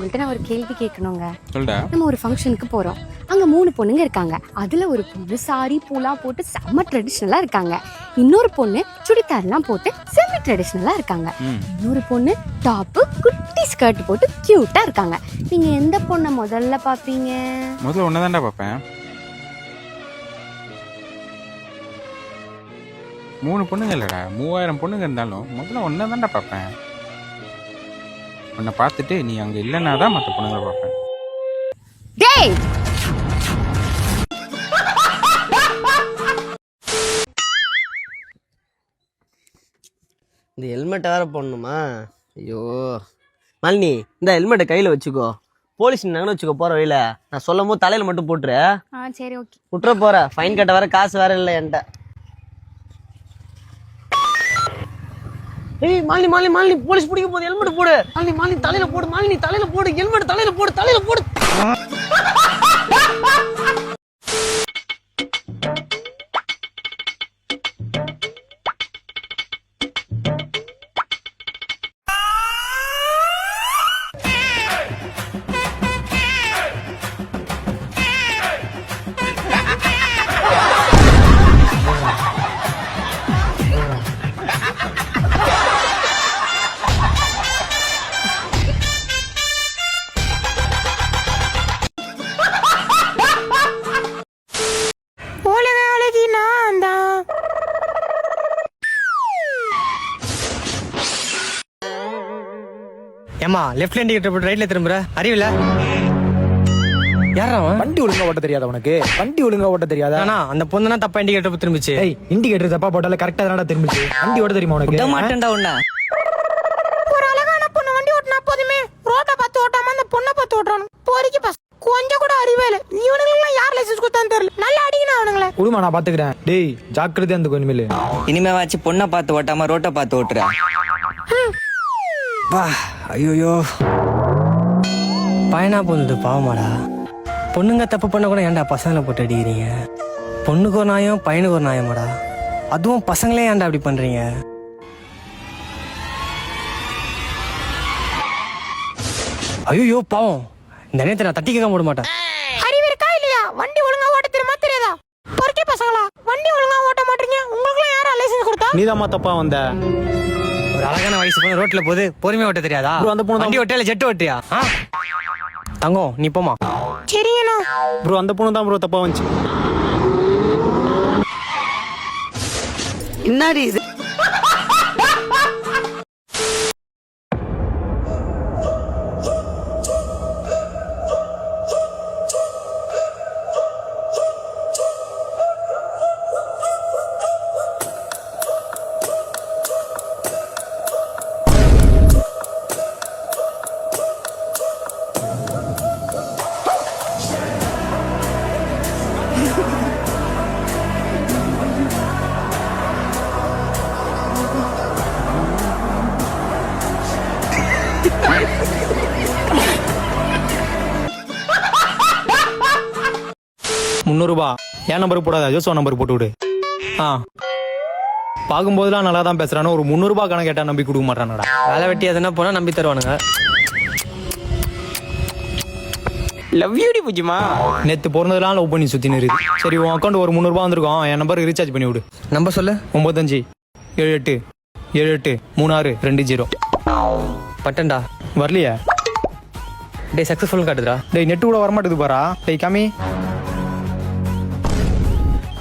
உங்கள்கிட்ட நான் ஒரு கேள்வி கேட்கணுங்க. நம்ம ஒரு ஃபங்க்ஷனுக்கு போறோம். அங்க மூணு பொண்ணுங்க இருக்காங்க. அதுல ஒரு பொண்ணு சாரி பூலாம் போட்டு செம்ம ட்ரெடிஷ்னலா இருக்காங்க. இன்னொரு பொண்ணு சுடிதார்லாம் போட்டு செம்மி ட்ரெடிஷ்னலா இருக்காங்க. இன்னொரு பொண்ணு டாப்பு குட்டி ஸ்கர்ட் போட்டு கியூட்டா இருக்காங்க. நீங்க எந்த பொண்ணை முதல்ல பாப்பீங்க? முதல்ல ஒன்னதான்டா பார்ப்பேன் மூணு பொண்ணுங்க இல்லடா. மூவாயிரம் பொண்ணுங்க இருந்தாலும் முதல்ல ஒன்னதான்டா பார்ப்பேன் உன்னை பார்த்துட்டு நீ அங்க இல்லைன்னா தான் மற்ற பொண்ணுங்களை பார்ப்பேன். டேய்! இந்த ஹெல்மெட்டை வேற போடணுமா? ஐயோ. மாலினி இந்த ஹெல்மெட்டை கையில் வச்சுக்கோ. போலீஸ் நின்னாங்கன்னு வச்சுக்கோ போகிற வழியில. நான் சொல்லும் போது தலையில் மட்டும் போட்டுரு. ஆ சரி ஓகே. விட்டுற போற. ஃபைன் கட்ட வேற காசு வேற இல்லை என்கிட்ட. ஏய் மாலினி மாலினி மாலினி போலீஸ் பிடிக்க போகுது. ஹெல்மெட் போடு. மாலினி மாலினி தலையில போடு மாலினி தலையில போடு ஹெல்மெட் தலையில போடு தலையில போடு. ஏமா லெஃப்ட்ல இண்டிகேட்டர் போட்டு ரைட்ல திரும்புற? அறிவில யாரா அவன்? வண்டி ஒழுங்கா ஓட்ட தெரியாதா உனக்கு? வண்டி ஒழுங்கா ஓட்ட தெரியாதா? அண்ணா அந்த பொண்ணு தான் தப்பா இண்டிகேட்டர் போட்டு திரும்பிச்சு. ஏய் இண்டிகேட்டர் தப்பா போட்டால கரெக்டா தானடா திரும்பிச்சு. வண்டி ஓட்ட தெரியுமா உனக்கு? மாட்டேன்டா உன்ன. ஒரு அழகான பொண்ணு வண்டி ஓட்டினா போதுமே. ரோட்டை பார்த்து ஓட்டாம அந்த பொண்ணை பார்த்து ஓட்டணும் போரிக்கு பஸ். கொஞ்சம் கூட அறிவே இல்லை. இவனுங்களாம் யார் லைசன்ஸ் கொடுத்தான்னு தெரியல. நல்லா அடிக்கணும் அவனுங்கள. குடுமா நான் பாத்துக்கிறேன். டேய் ஜாக்கிரதையா அந்த கொஞ்சமேலு இனிமே வாச்சு பொண்ணை பார்த்து ஓட்டாம ரோட்டை பார்த்து ஓட்டுற. வா ஐயோயோ. பயனா போனது பாவமாடா. பொண்ணுங்க தப்பு பண்ண கூட ஏன்டா பசங்களை போட்டு அடிக்கிறீங்க? பொண்ணுக்கு ஒரு நாயம் பையனுக்கு ஒரு நாயமாடா அதுவும் பசங்களே ஏன்டா அப்படி பண்றீங்க? ஐயோ பாவம். இந்த நேரத்தை நான் தட்டி கேட்க போட மாட்டேன். அறிவு இருக்கா இல்லையா? வண்டி ஒழுங்கா ஓட்ட தெரியுமா தெரியாதா? பொறுக்கி பசங்களா வண்டி ஒழுங்கா ஓட்ட மாட்டீங்க? உங்களுக்குலாம் யாரா லைசன்ஸ் கொடுத்தா? நீதாம்மா தப்பா வந்த. ஒரு அழகான வயசு பொண்ணு ரோட்ல போகுது பொறுமையா ஓட்ட தெரியாதா? அந்த பொண்ணு வண்டி ஓட்டியா இல்ல ஜெட் ஓட்டியா ஆ? தங்கம் நீ போமா சரிங்கண்ணா. ப்ரோ அந்த பொண்ணு தான் ப்ரோ தப்பா வந்துச்சு. என்னடி இது? முந்நூறுபா. என் நம்பருக்கு போடாத ஜோசோ நம்பருக்கு போட்டு விடு. ஆ. பார்க்கும்போதெல்லாம் நல்லா தான் பேசுறானு ஒரு முந்நூறுபா கணக்கு கேட்டா நம்பி கொடுக்க மாட்டானடா. வேலை வெட்டி எதுனா போனா நம்பி தருவானுங்க. லவ் யூடி புஜிமா. நேத்து பிறந்ததுலாம் லவ் பண்ணி சுத்தி இருக்கு சரி உன் அக்கௌண்ட் ஒரு முந்நூறுபா வந்திருக்கோம். என் நம்பருக்கு ரீசார்ஜ் பண்ணி விடு. நம்ப சொல்லு. ஒன்பத்தஞ்சு ஏழு எட்டு ஏழு எட்டு மூணு ஆறு ரெண்டு ஜீரோ. பட்டன்டா. வரலையா? டே சக்சஸ்ஃபுல் காட்டுதுடா. டேய் நெட்டு கூட வரமாட்டேது பாரா. டேய் காமி.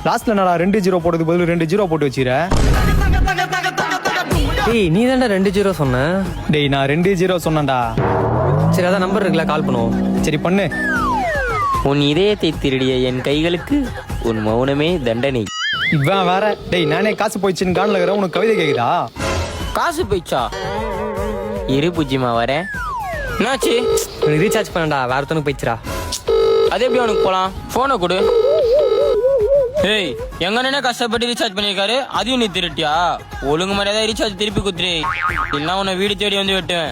லாஸ்ட்ல என்னடா ரெண்டு ஜீரோ போட்டது பதில் ரெண்டு ஜீரோ போட்டு வச்சிர டேய் நீ தான்டா ரெண்டு ஜீரோ சொன்ன. டேய் நான் ரெண்டு ஜீரோ சொன்னேன்டா. சரி அதான் நம்பர் இருக்குல்ல கால் பண்ணுவோம். சரி பண்ணு. உன் இதயத்தை திருடிய என் கைகளுக்கு உன் மௌனமே தண்டனை. இவன் வேற. டேய் நானே காசு போயிடுச்சுன்னு கான்ல இருக்கிறேன் உனக்கு கவிதை கேக்குதா? காசு போயிச்சா இரு புஜிமா வரேன் என்னாச்சு ரீசார்ஜ் பண்ணடா வேற ஒருத்தனுக்கு போயிடுச்சுடா. அது எப்படி அவனுக்கு போலாம்? போனை கொடு. ஏய் எங்க அண்ணனே கஷ்டப்பட்டு ரீசார்ஜ் பண்ணிருக்காரு அதையும் நீ திருட்டியா? ஒழுங்கு மரியாதை ரீசார்ஜ் திருப்பி குத்துரு இல்லைன்னா உன்னை வீடு தேடி வந்து வெட்டுவேன்.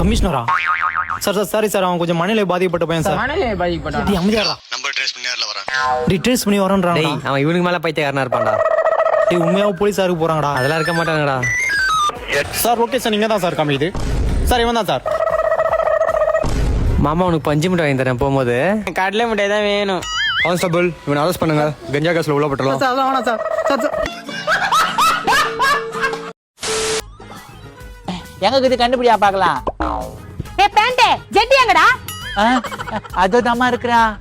கமிஷனரா? சார் சார் சாரி சார் அவன் கொஞ்சம் மனநிலை பாதிக்கப்பட்ட பையன் சார். டேய் அமைதியாடா நம்பர் ட்ரேஸ் பண்ணி நேரில் வரேன். ட்ரேஸ் பண்ணி வரேன்றான் அவன் இவனுக்கு மேல பைத்தியக்காரனா இருப்பான்டா. டேய் உண்மையாவும் போலீஸாருக்கு போறாங்கடா. அதெல்லாம் இருக்க மாட்டாங்கடா. சார் ஓகே சார் நீங்கள் தான் சார் காமிக்குது சார் இவன் தான் சார் மாமா உனக்கு பஞ்சு மிட்டாய் வாங்கி தரேன் போகும்போது. கடலை மிட்டாய் தான் வேணும். கான்ஸ்டபிள் இவனை அரெஸ்ட் பண்ணுங்க. கஞ்சா கேஸில் உள்ள போட்டலாம் சார் வேணாம் சார் சார் சார் எங்க இது கண்டுபிடியா பார்க்கலாம். ஏ பேண்டே ஜெட்டி எங்கடா? அதோ தாமா இருக்கிறான்.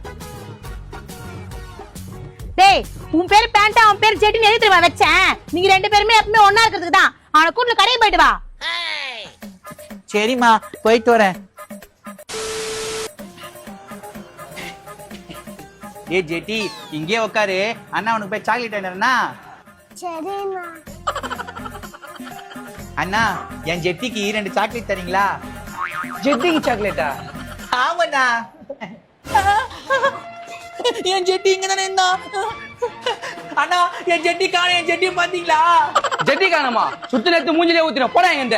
டேய் உன் பேர் பேண்டா அவன் பேர் ஜெட்டின்னு எது தெரியுமா வச்சேன். நீங்க ரெண்டு பேருமே எப்பவுமே ஒண்ணா இருக்கிறதுக்கு தான். அவனை கூட்டில கடைக்கு போயிட்டு வா. சரிம்மா போயிட்டு வரேன். ஏ ஜெட்டி இங்கே உட்காரு அண்ணா உனக்கு போய் சாக்லேட் வேணும்னா அண்ணா என் ஜெட்டிக்கு ரெண்டு சாக்லேட் தரீங்களா? ஜெட்டிக்கு சாக்லேட்டா ஆமாண்ணா. என் ஜெட்டி இங்க தானே இருந்தான். அண்ணா என் ஜெட்டி காண என் ஜெட்டியை பாத்தீங்களா ஜெட்டி காணமா சுத்து நேரத்து மூஞ்சிலே ஊத்தின போடா எங்க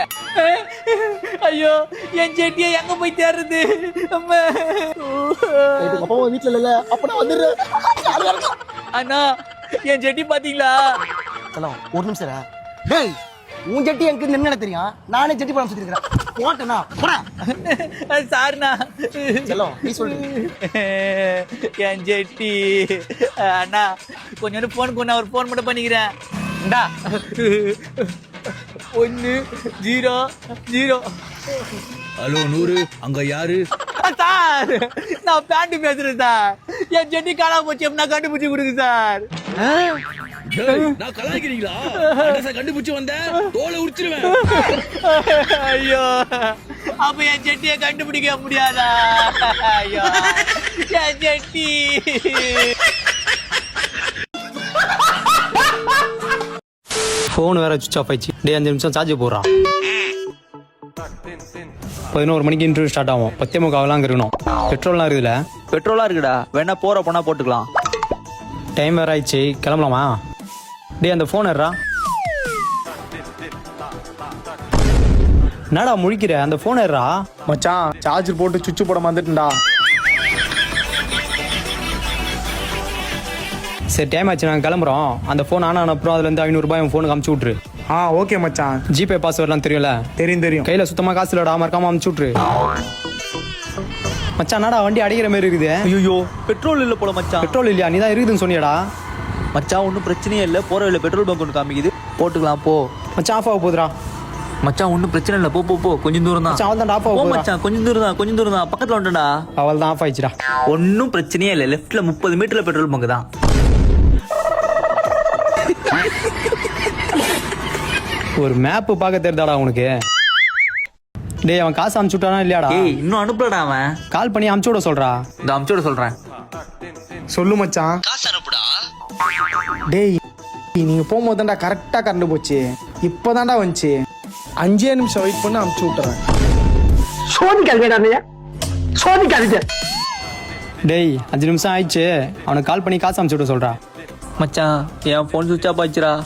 ஐயோ என் ஜெட்டியை எங்க போய் தேடுறது? அம்மா. வீட்டுல இல்ல அப்ப நான் வந்துடுறேன் அண்ணா என் ஜெட்டி பாத்தீங்களா ஒரு நிமிஷம். டேய் உன் ஜட்டி எனக்கு என்ன தெரியும்? நானே ஜட்டி படம் சுத்திருக்கிறேன் போட்டேனா போடா. சார்ண்ணா. செல்லம் நீ சொல்லு. என் ஜெட்டி. அண்ணா கொஞ்சம் நேரம் ஃபோன் கொண்டு ஒரு ஃபோன் மட்டும் பண்ணிக்கிறேன். இந்தா. ஒன்று ஜீரோ ஜீரோ. ஹலோ நூறு அங்க யாரு? சார் நான் பேண்ட் பேசுறேன் சார். என் ஜெட்டி காணாம போச்சு எப்படின்னா கண்டுபிடிச்சு கொடுங்க சார். நான் கலாய்க்கிறீங்களா? அட்ரஸ கண்டுபிடிச்சு வந்தேன். தோலை உரிச்சிருவேன். ஐயோ. அப்ப என் ஜெட்டியை கண்டுபிடிக்க முடியாதா? ஐயோ. என் ஜெட்டி ஃபோன் வேற சுவிச் ஆஃப் ஆயிடுச்சு. டே அஞ்சு நிமிஷம் சார்ஜ் போடுறான். பதினோரு மணிக்கு இன்டர்வியூ ஸ்டார்ட் ஆகும். பத்தே முக்காவெல்லாம் இருக்கணும். பெட்ரோல்லாம் இருக்குதுல? பெட்ரோலா இருக்குடா. வேணா போற போனா போட்டுக்கலாம். டைம் வேற ஆயிடுச்சு. கிளம்பலாமா? டேய் அந்த ஃபோன் ஏறா என்னடா முழிக்கிற? அந்த ஃபோன் ஏறா மச்சான் சார்ஜர் போட்டு சுவிட்ச் போட மறந்துட்டேன்டா. சரி டைம் ஆச்சு நாங்கள் கிளம்புறோம். அந்த ஃபோன் ஆன் ஆன அப்புறம் அதுலேருந்து ஐநூறுரூபா என் ஃபோனுக்கு அமுச்சு விட்ரு ஆ ஓகே மச்சான். ஜிபே பாஸ்வேர்ட்லாம் தெரியும்ல? தெரியும் தெரியும். கையில் சுத்தமாக காசு இல்லடா மறக்காம அமுச்சு விட்ரு மச்சான் என்னடா வண்டி அடிக்கிற மாதிரி இருக்குது? ஐயோ பெட்ரோல் இல்ல போல மச்சான். பெட்ரோல் இல்லையா? நீ தான் இருக்குதுன்னு சொன்னியடா. மச்சான் ஒன்றும் பிரச்சனையே இல்லை. போற வழியில பெட்ரோல் பங்க் ஒன்று காமிக்குது. போட்டுக்கலாம் போ. மச்சான் ஆஃப் ஆக போகுதுடா மச்சான் ஒன்றும் பிரச்சனை இல்லை. போ போ போ. கொஞ்சம் தூரம் தான். மச்சான் அவள் தான் ஆஃப் ஆக போ போகுதுடா மச்சான். கொஞ்சம் தூரம் தான் கொஞ்சம் தூரம் தான். பக்கத்துல வந்துட்டா அவள் தான் ஆஃப் ஆயிடுச்சுடா. ஒன்றும் பிரச்சனையே இல்லை. லெஃப்ட்ல முப்பது மீட்டர்ல பெட்ரோல் பங்க் தான். ஒரு மேப்பு பார்க்க தெரிதாடா உனக்கு? டேய் அவன் காசு அமுச்சு விட்டானா இல்லையாடா? ஏய் இன்னும் அனுப்புலடா அவன். கால் பண்ணி அமுச்சு விட சொல்றா. இந்த அமுச்சோட சொல்றேன். சொல்லு மச்சான். டேய் நீங்க போகும்போது தான்டா கரெக்டா கரண்ட் போச்சு. இப்போதான்டா வந்துச்சு. அஞ்சே நிமிஷம் வெயிட் பண்ணி அமுச்சு விட்டுறேன். டேய் அஞ்சு நிமிஷம் ஆயிடுச்சு. அவனுக்கு கால் பண்ணி காசு அமுச்சு விட சொல்றா. மச்சான் என் ஃபோன் சுவிச் ஆஃப் ஆச்சுடா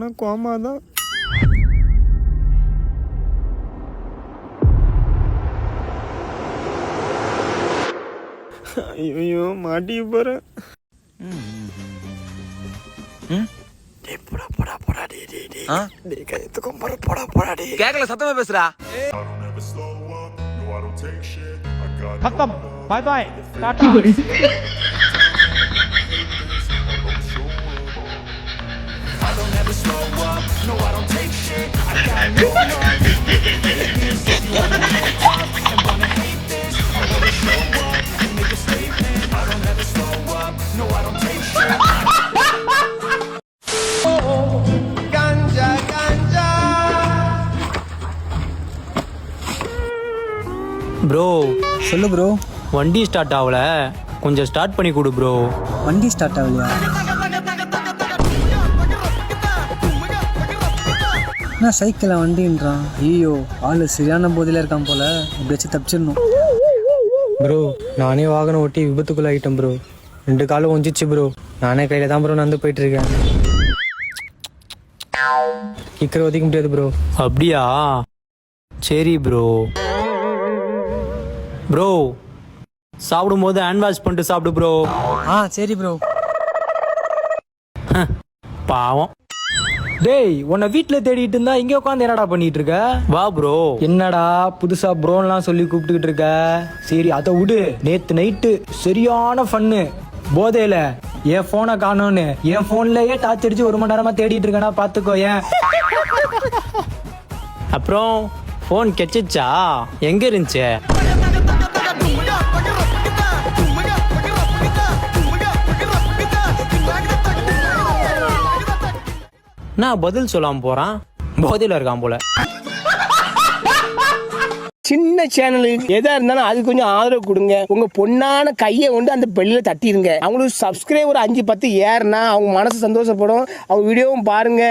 நான் மாட்டினா கோமா தான். ஐயோ மாட்டிக்க போறேன். கேக்கல சத்தமா பேசுறா ப்ரோ சொல்லு ப்ரோ வண்டி ஸ்டார்ட் ஆகல கொஞ்சம் ஸ்டார்ட் பண்ணி கொடு ப்ரோ வண்டி ஸ்டார்ட் ஆகலையா என்ன சைக்கிளில் வண்டின்றான்? ஐயோ ஆளு சரியான போதையில இருக்கான் போல. எப்படியாச்சும் தப்பிச்சிடணும். ப்ரோ நானே வாகனம் ஓட்டி விபத்துக்குள்ள ஆகிட்டேன் ப்ரோ. ரெண்டு காலும் ஒஞ்சிச்சு ப்ரோ. நானே கையில தான் ப்ரோ நடந்து போயிட்டு இருக்கேன் இக்கரை ஒதுக்க முடியாது ப்ரோ. அப்படியா? சரி ப்ரோ. ப்ரோ சாப்பிடும்போது ஹேண்ட் வாஷ் பண்ணிட்டு சாப்பிடு ப்ரோ. ஆ சரி ப்ரோ. பாவம். டேய் உன்னை வீட்டில் தேடிட்டு இருந்தா இங்கே உட்காந்து என்னடா பண்ணிட்டு இருக்க வா ப்ரோ என்னடா புதுசா ப்ரோன்லாம் சொல்லி கூப்பிட்டுக்கிட்டு இருக்க சரி அதை விடு. நேத்து நைட்டு சரியான ஃபன்னு போதையில. என் போனை காணோன்னு. என் போன்லயே டார்ச் அடிச்சு ஒரு மணி நேரமா தேடிட்டு இருக்கேனா பாத்துக்கோ ஏன்? அப்புறம் ஃபோன் கெச்சிச்சா? எங்க இருந்துச்சு? நான் பதில் சொல்லாம போறான். போதையில இருக்கான் போல. சின்ன சேனலுக்கு எதா இருந்தாலும் அது கொஞ்சம் ஆதரவு கொடுங்க. உங்க பொண்ணான கையை கொண்டு அந்த பெல்லில் தட்டிடுங்க. அவங்களுக்கு சப்ஸ்கிரைபர் அஞ்சு பத்து ஏறுனா அவங்க மனசு சந்தோஷப்படும். அவங்க வீடியோவும் பாருங்க.